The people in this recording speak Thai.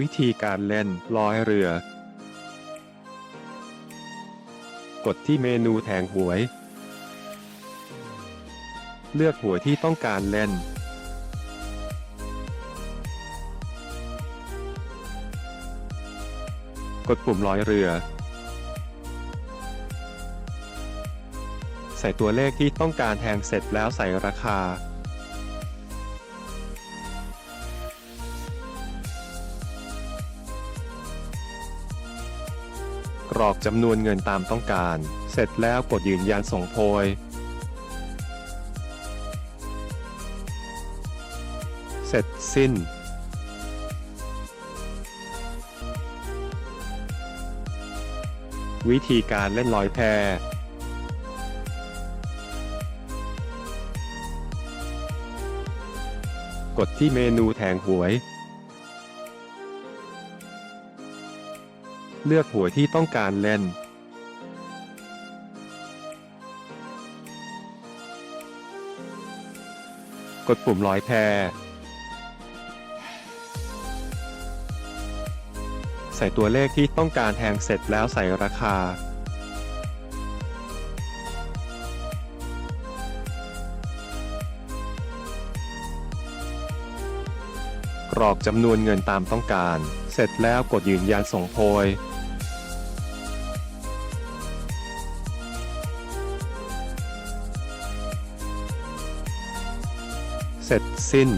วิธีการเล่นลอยเรือ กดที่เมนูแทงหวย เลือกหวยที่ต้องการเล่น กดปุ่มลอยเรือ ใส่ตัวเลขที่ต้องการแทงเสร็จแล้วใส่ราคา กรอกจำนวนเงินตามต้องการ เสร็จแล้วกดยืนยันส่งโพย เสร็จสิ้น วิธีการเล่นลอยแพกดที่เมนูแทงหวย เลือกหวยที่ต้องการเล่น กดปุ่มลอยแพใส่ตัวเลขที่ต้องการแทงเสร็จแล้วใส่ราคา รอกจำนวนเงินตามต้องการ เสร็จแล้วกดยืนยันส่งโพยเสร็จสิ้น